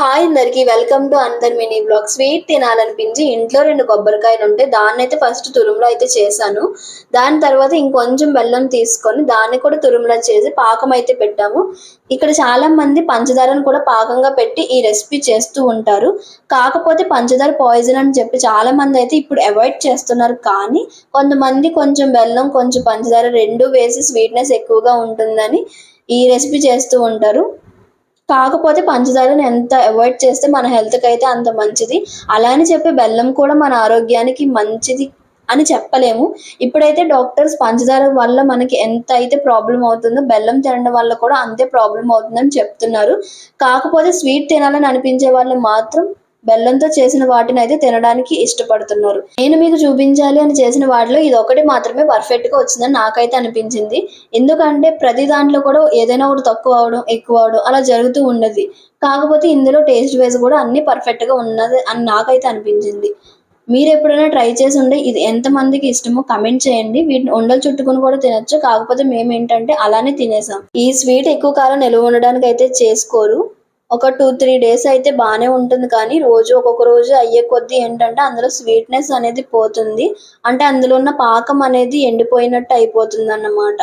Hi అందరికి welcome to అందర్ mini blog sweet తినాలనిపించి ఇంట్లో రెండు కొబ్బరికాయలు ఉంటే దాన్ని అయితే ఫస్ట్ తురుములో అయితే చేశాను. దాని తర్వాత ఇంకొంచెం బెల్లం తీసుకొని దాన్ని కూడా తురుములో చేసి పాకం అయితే పెట్టాము. ఇక్కడ చాలా మంది పంచదారను కూడా పాకంగా పెట్టి ఈ రెసిపీ చేస్తూ ఉంటారు. కాకపోతే పంచదార పాయిజన్ అని చెప్పి చాలా మంది అయితే ఇప్పుడు అవాయిడ్ చేస్తున్నారు. కానీ కొంతమంది కొంచెం బెల్లం కొంచెం పంచదార రెండు వేసి స్వీట్నెస్ ఎక్కువగా ఉంటుందని ఈ రెసిపీ చేస్తూ ఉంటారు. కాకపోతే పంచదారని ఎంత అవాయిడ్ చేస్తే మన హెల్త్కి అయితే అంత మంచిది. అలా అని చెప్పి బెల్లం కూడా మన ఆరోగ్యానికి మంచిది అని చెప్పలేము. ఇప్పుడైతే డాక్టర్స్ పంచదార వల్ల మనకి ఎంత అయితే ప్రాబ్లం అవుతుందో బెల్లం తినడం వల్ల కూడా అంతే ప్రాబ్లం అవుతుందని చెప్తున్నారు. కాకపోతే స్వీట్ తినాలని అనిపించే వాళ్ళు మాత్రం బెల్లంతో చేసిన వాటిని అయితే తినడానికి ఇష్టపడుతున్నారు. నేను మీకు చూపించాలి అని చేసిన వాటిలో ఇది ఒకటి మాత్రమే పర్ఫెక్ట్గా వచ్చిందని నాకైతే అనిపించింది. ఎందుకంటే ప్రతి దాంట్లో కూడా ఏదైనా ఒకటి తక్కువ అవడం ఎక్కువ అవడం అలా జరుగుతూ ఉండదు. కాకపోతే ఇందులో టేస్ట్ వైజ్ కూడా అన్ని పర్ఫెక్ట్గా ఉన్నది అని నాకైతే అనిపించింది. మీరు ఎప్పుడైనా ట్రై చేసి ఉండే ఇది ఎంతమందికి ఇష్టమో కమెంట్ చేయండి. వీటిని ఉండలు చుట్టుకుని కూడా తినొచ్చు. కాకపోతే మేము ఏంటంటే అలానే తినేసాం. ఈ స్వీట్ ఎక్కువ కాలం నిల్వ ఉండడానికి అయితే చేసుకోరు. ఒక టూ త్రీ డేస్ అయితే బాగానే ఉంటుంది. కానీ రోజు ఒక్కొక్క రోజు అయ్యే కొద్దీ ఏంటంటే అందులో స్వీట్నెస్ అనేది పోతుంది. అంటే అందులో ఉన్న పాకం అనేది ఎండిపోయినట్టు అయిపోతుంది అన్నమాట